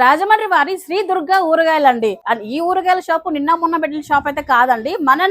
రాజమండ్రి వారి శ్రీ దుర్గా ఊరగాయలండి. అండ్ ఈ ఊరగాయల షాప్ నిన్న మొన్న పెట్టిన షాప్ అయితే కాదండి. మన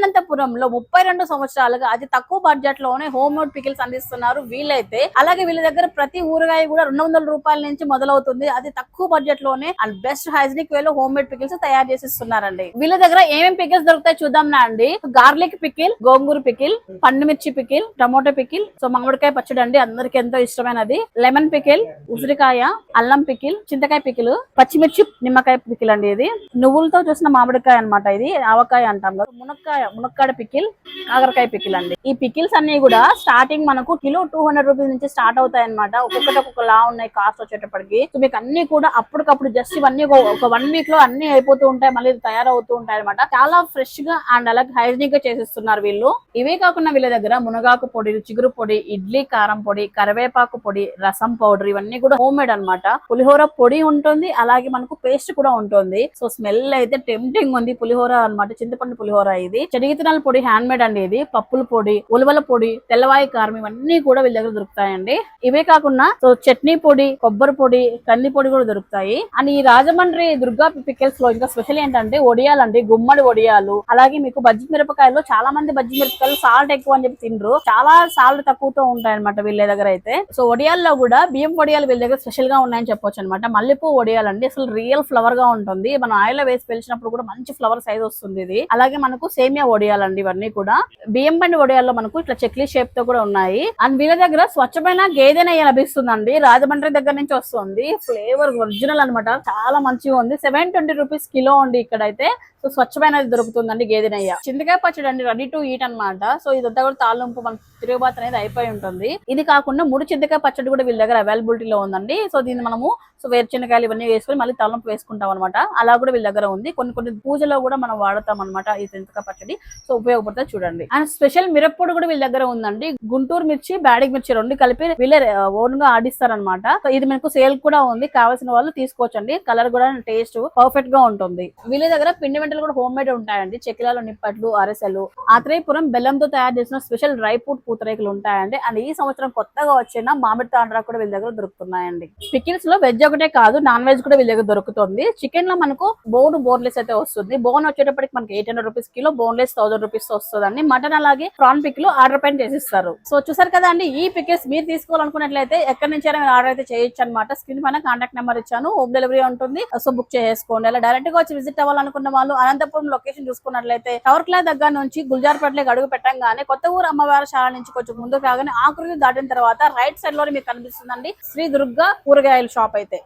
ముప్పై రెండు సంవత్సరాలుగా అతి తక్కువ బడ్జెట్లోనే హోమ్ మేడ్ పికిల్స్ అందిస్తున్నారు వీళ్ళైతే. అలాగే వీళ్ళ దగ్గర ప్రతి ఊరగాయ కూడా రెండు వందల రూపాయల నుంచి మొదలవుతుంది. అది తక్కువ బడ్జెట్లోనే అండ్ బెస్ట్ హైజనిక్ వేలో హోమ్ మేడ్ పికిల్స్ తయారు చేసిస్తున్నారండి. వీళ్ళ దగ్గర ఏమేమి పికిల్స్ దొరుకుతాయి చూద్దాం నా అండి. గార్లిక్ పికిల్ గోంగూర పికిల్ పండుమిర్చి పికిల్ టమోటో పికిల్ సో మామిడికాయ పచ్చడి అండి. అందరికి ఎంతో ఇష్టమైనది. లెమన్ పికిల్ ఉసిరికాయ అల్లం పికిల్ చింతకాయ పికిల్ పచ్చిమిర్చి నిమ్మకాయ పికిల్ అండి ఇది. నువ్వులతో చూసిన మామిడికాయ అన్నమాట ఇది. ఆవకాయ అంటాం కదా. మునక్కాయ మునక్కాడ పికిల్ కాకరకాయ పికిల్ అండి. ఈ పికిల్స్ అన్ని కూడా స్టార్టింగ్ మనకు కిలో టూ హండ్రెడ్ రూపీస్ నుంచి స్టార్ట్ అవుతాయి అనమాట ఒక్కొక్కటి ఒక్కొక్కలా ఉన్నాయి కాస్ట్ వచ్చేటప్పటికి. సో మీకు అన్ని కూడా అప్పటికప్పుడు జస్ట్ ఇవన్నీ ఒక- ఒక వన్ వీక్లో అన్ని అయిపోతూ ఉంటాయి. మళ్ళీ తయారవుతూ ఉంటాయి అనమాట చాలా ఫ్రెష్గా అండ్ అలాగే హైజీనిక్గా చేసిస్తున్నారు వీళ్ళు. ఇవే కాకుండా వీళ్ళ దగ్గర మునగాకు పొడి చిగురు పొడి ఇడ్లీ కారం పొడి కరివేపాకు పొడి రసం పౌడర్ ఇవన్నీ కూడా హోమ్ మేడ్ అనమాట పులిహోర పొడి ఉంటుంది. అలాగే మనకు పేస్ట్ కూడా ఉంటుంది. సో స్మెల్ అయితే టెంప్టింగ్ ఉంది. పులిహోర అన్నమాట. చింతపండు పులిహోర ఇది. చెడిగితనాల పొడి హ్యాండ్ మేడ్ అండి ఇది. పప్పుల పొడి ఉలవల పొడి తెల్లవాయి కారం ఇవన్నీ కూడా వీళ్ళ దగ్గర దొరుకుతాయండి. ఇవే కాకుండా సో చట్నీ పొడి కొబ్బరి పొడి కంది పొడి కూడా దొరుకుతాయి. అండ్ ఈ రాజమండ్రి దుర్గా పికిల్స్లో ఇంకా స్పెషల్ ఏంటంటే ఒడియాలండి. గుమ్మడి ఒడియాలు. అలాగే మీకు బజ్జి మిరపకాయలు చాలా మంది బజ్జి మిరపకాయలు సాల్ట్ ఎక్కువ అని చెప్పి తినరు. చాలా సాల్ట్ తక్కువతో ఉంటాయన్నమాట వీళ్ళ దగ్గర అయితే. సో ఒడియాల్లో కూడా బియ్యం ఒడియాలు వీళ్ళ దగ్గర స్పెషల్గా ఉన్నాయని చెప్పొచ్చు అనమాట మల్లెపూ వడియాలు అండి అసలు రియల్ ఫ్లవర్గా ఉంటుంది. మనం ఆయిల్ వేసి పెంచినప్పుడు కూడా మంచి ఫ్లవర్ సైజ్ వస్తుంది ఇది. అలాగే మనకు సేమియా ఒడియాలండి ఇవన్నీ కూడా. బియ్యం బండి ఒడియాల్లో మనకు ఇట్లా చెక్లీ షేప్తో కూడా ఉన్నాయి. అండ్ వీళ్ళ దగ్గర స్వచ్ఛమైన గేదె నెయ్యి లభిస్తుందండి. రాజమండ్రి దగ్గర నుంచి వస్తుంది. ఫ్లేవర్ ఒరిజినల్ అన్నమాట. చాలా మంచిగా ఉంది. సెవెన్ ట్వంటీ రూపీస్ కిలో ఉంది ఇక్కడైతే. సో స్వచ్ఛమైనది దొరుకుతుందండి గేదె నెయ్యి. చింతకాయ పచ్చడి అండి. రెడీ టు ఈట్ అన్నమాట. సో ఇదంతా కూడా తాలింపు మన తిరుగుబాత్ అనేది అయిపోయి ఉంటుంది. ఇది కాకుండా ముడి చింతకాయ పచ్చడి కూడా వీళ్ళ దగ్గర అవైలబిలిటీలో ఉందండి. సో దీన్ని మనము సో వేరుశనకాయలు ఇవన్నీ వేసుకొని మళ్ళీ తలంపు వేసుకుంటాం అనమాట అలా కూడా వీళ్ళ దగ్గర ఉంది. కొన్ని కొన్ని పూజలో కూడా మనం వాడతాం అనమాట ఈ చింతకాయ పచ్చడి. సో ఉపయోగపడుతుంది చూడండి. అండ్ స్పెషల్ మిరప్పొడి కూడా వీళ్ళ దగ్గర ఉందండి. గుంటూరు మిర్చి బ్యాడిగ్ మిర్చి రెండు కలిపి వీళ్ళే ఓన్గా ఆడిస్తారనమాట ఇది మనకు సేల్ కూడా ఉంది. కావాల్సిన వాళ్ళు తీసుకోవచ్చండి. కలర్ కూడా టేస్ట్ పర్ఫెక్ట్గా ఉంటుంది. వీళ్ళ దగ్గర పిండి వంటలు కూడా హోమ్ మేడ్ ఉంటాయండి. చెక్కిలాలు నిప్పట్లు అరసలు ఆత్రేయపురం బెల్లంతో తయారు చేసిన స్పెషల్ డ్రై ఫ్రూట్ పూతరేకులు ఉంటాయండి. అండ్ ఈ సంవత్సరం కొత్తగా వచ్చిన మామిడి తాండ్రా కూడా వీళ్ళ దగ్గర దొరుకుతున్నాయండి. పికిల్స్లో వెజ్ ఒకటే కాదు నాన్ వెజ్ కూడా వీళ్ళ దగ్గర దొరుకుతుంది. చికెన్లో మనకు బోన్ బోన్లెస్ అయితే వస్తుంది. బోన్ వచ్చేటప్పటికి మనకి eight hundred rupees kilo boneless thousand rupees వస్తుందండి. మటన్ అలాగే ప్రాన్ పిక్లు ఆర్డర్ పైన చేసిస్తారు. సో చూసారు కదా అండి ఈ పికెస్ మీరు తీసుకోవాలనుకున్నట్లయితే ఎక్కడి నుంచి అయినా ఆర్డర్ అయితే చేయొచ్చు అనమాట స్క్రీన్ పైన కాంటాక్ట్ నెంబర్ ఇచ్చాను హోమ్ డెలివరీ ఉంటుంది. Uh, సో బుక్ చేసుకోండి. అలా డైరెక్ట్గా వచ్చి విజిట్ అవ్వాలనుకున్న వాళ్ళు అనంతపురం లొకేషన్ చూసుకున్నట్లయితే టవర్ క్లా దగ్గర నుంచి గుల్జార్పేటలోకి అడుగు పెట్టంగానే కొత్త ఊరు అమ్మవారి శాల నుంచి కొంచెం ముందు కాగానే ఆకృతి దాటిన తర్వాత రైట్ సైడ్లో మీకు కనిపిస్తుందండి. శ్రీ దుర్గా కూరగాయల షాప్ అయితే.